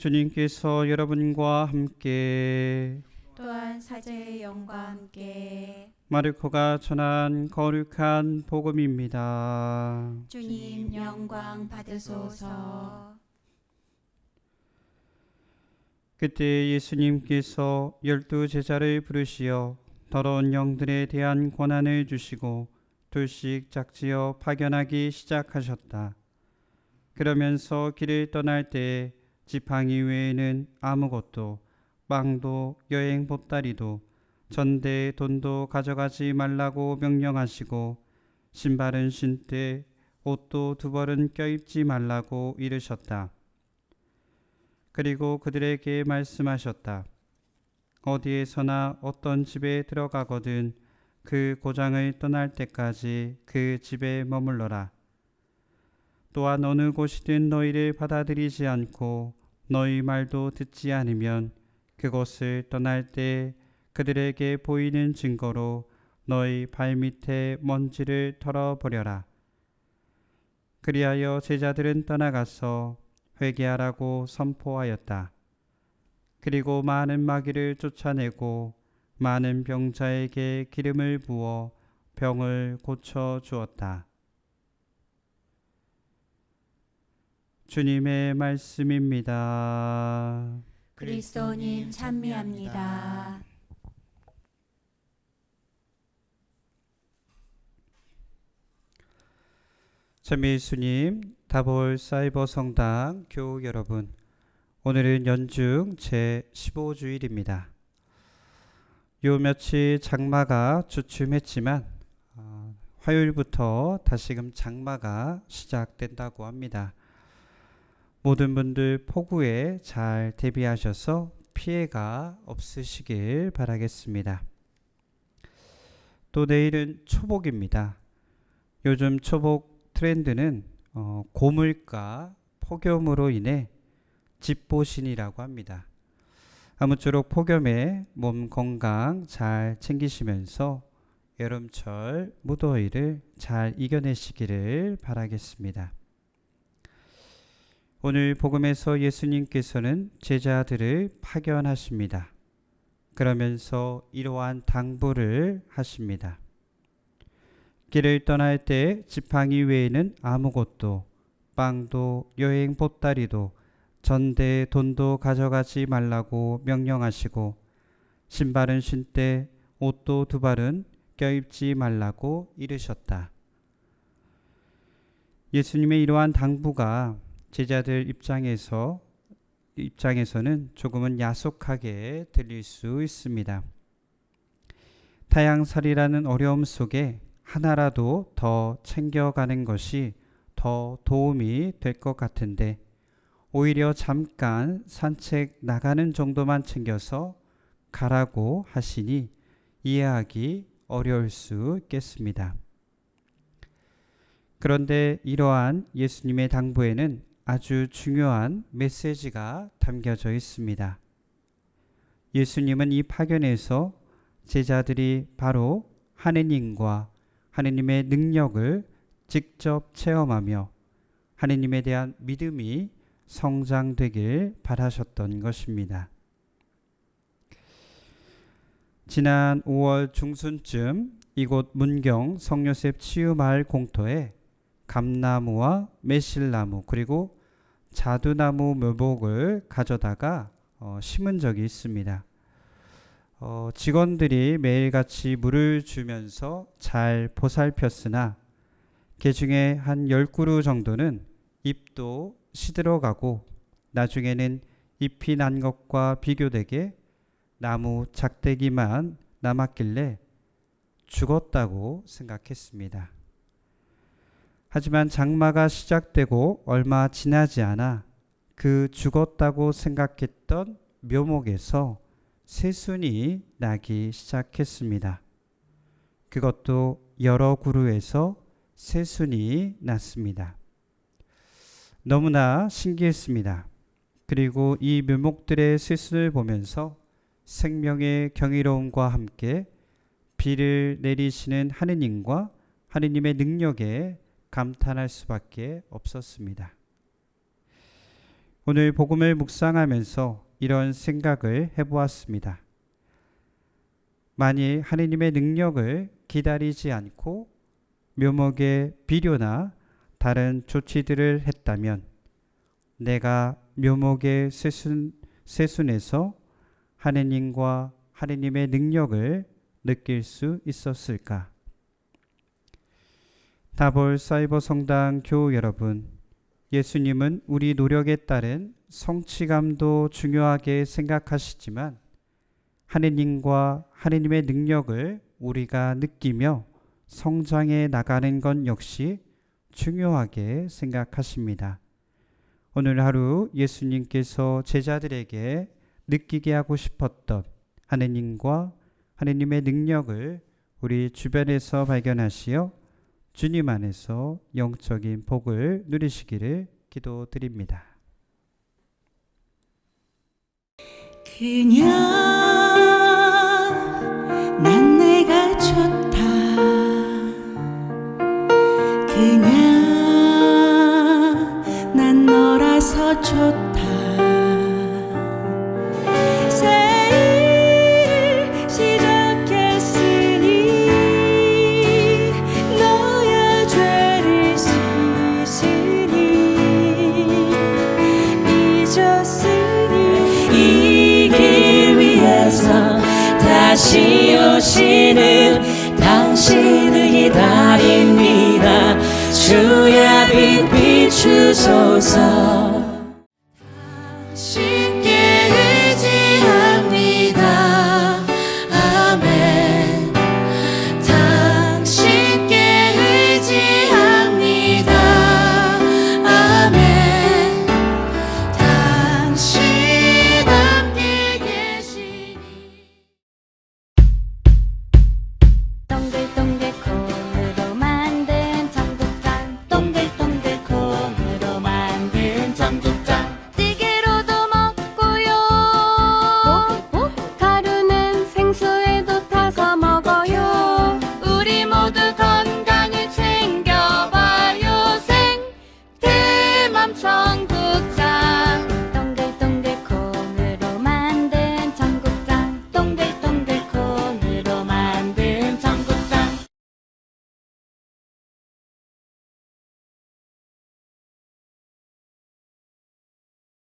주님께서 여러분과 함께 또한 사제의 영과 함께 마르코가 전한 거룩한 복음입니다. 주님 영광 받으소서. 그때 예수님께서 열두 제자를 부르시어 더러운 영들에 대한 권한을 주시고 둘씩 짝지어 파견하기 시작하셨다. 그러면서 길을 떠날 때 지팡이 외에는 아무것도 빵도 여행 보따리도 전대 돈도 가져가지 말라고 명령하시고 신발은 신되 옷도 두 벌은 껴입지 말라고 이르셨다. 그리고 그들에게 말씀하셨다. 어디에서나 어떤 집에 들어가거든 그 고장을 떠날 때까지 그 집에 머물러라. 또한 어느 곳이든 너희를 받아들이지 않고 너희 말도 듣지 않으면 그곳을 떠날 때 그들에게 보이는 증거로 너희 발밑에 먼지를 털어버려라. 그리하여 제자들은 떠나가서 회개하라고 선포하였다. 그리고 많은 마귀를 쫓아내고 많은 병자에게 기름을 부어 병을 고쳐 주었다. 주님의 말씀입니다. 그리스도님 찬미합니다. 참미 예수님, 다볼 사이버 성당 교우 여러분, 오늘은 연중 제 15주일입니다. 요 며칠 장마가 주춤했지만 어, 화요일부터 다시금 장마가 시작된다고 합니다. 모든 분들 폭우에 잘 대비하셔서 피해가 없으시길 바라겠습니다. 또 내일은 초복입니다. 요즘 초복 트렌드는 어, 고물가 폭염으로 인해 집보신이라고 합니다. 아무쪼록 폭염에 몸 건강 잘 챙기시면서 여름철 무더위를 잘 이겨내시기를 바라겠습니다. 오늘 복음에서 예수님께서는 제자들을 파견하십니다. 그러면서 이러한 당부를 하십니다. 길을 떠날 때 지팡이 외에는 아무것도 빵도 여행 보따리도 전대 돈도 가져가지 말라고 명령하시고 신발은 신되 옷도 두 발은 껴입지 말라고 이르셨다. 예수님의 이러한 당부가 제자들 입장에서 입장에서는 조금은 야속하게 들릴 수 있습니다. 타양살이라는 어려움 속에 하나라도 더 챙겨가는 것이 더 도움이 될 것 같은데 오히려 잠깐 산책 나가는 정도만 챙겨서 가라고 하시니 이해하기 어려울 수 있겠습니다. 그런데 이러한 예수님의 당부에는 아주 중요한 메시지가 담겨져 있습니다. 예수님은 이 파견에서 제자들이 바로 하느님과 하느님의 능력을 직접 체험하며 하느님에 대한 믿음이 성장되길 바라셨던 것입니다. 지난 5월 중순쯤 이곳 문경 성요셉 치유마을 공터에 감나무와 매실나무 그리고 자두나무 묘목을 가져다가 어, 심은 적이 있습니다. 어, 직원들이 매일같이 물을 주면서 잘 보살폈으나 개 중에 한 10그루 정도는 잎도 시들어가고 나중에는 잎이 난 것과 비교되게 나무 작대기만 남았길래 죽었다고 생각했습니다. 하지만 장마가 시작되고 얼마 지나지 않아 그 죽었다고 생각했던 묘목에서 새순이 나기 시작했습니다. 그것도 여러 그루에서 새순이 났습니다. 너무나 신기했습니다. 그리고 이 묘목들의 새순을 보면서 생명의 경이로움과 함께 비를 내리시는 하느님과 하느님의 능력에 감탄할 수밖에 없었습니다. 오늘 복음을 묵상하면서 이런 생각을 해보았습니다. 만일 하느님의 능력을 기다리지 않고 묘목의 비료나 다른 조치들을 했다면 내가 묘목의 세순, 세순에서 하느님과 하느님의 능력을 느낄 수 있었을까? 다볼 사이버 성당 교우 여러분, 예수님은 우리 노력에 따른 성취감도 중요하게 생각하시지만 하느님과 하느님의 능력을 우리가 느끼며 성장해 나가는 것 역시 중요하게 생각하십니다. 오늘 하루 예수님께서 제자들에게 느끼게 하고 싶었던 하느님과 하느님의 능력을 우리 주변에서 발견하시어 주님 안에서 영적인 복을 누리시기를 기도드립니다. 그냥 잊었으니 이 길 위에서 다시 오시는 당신을 기다립니다. 주의 빛 비추소서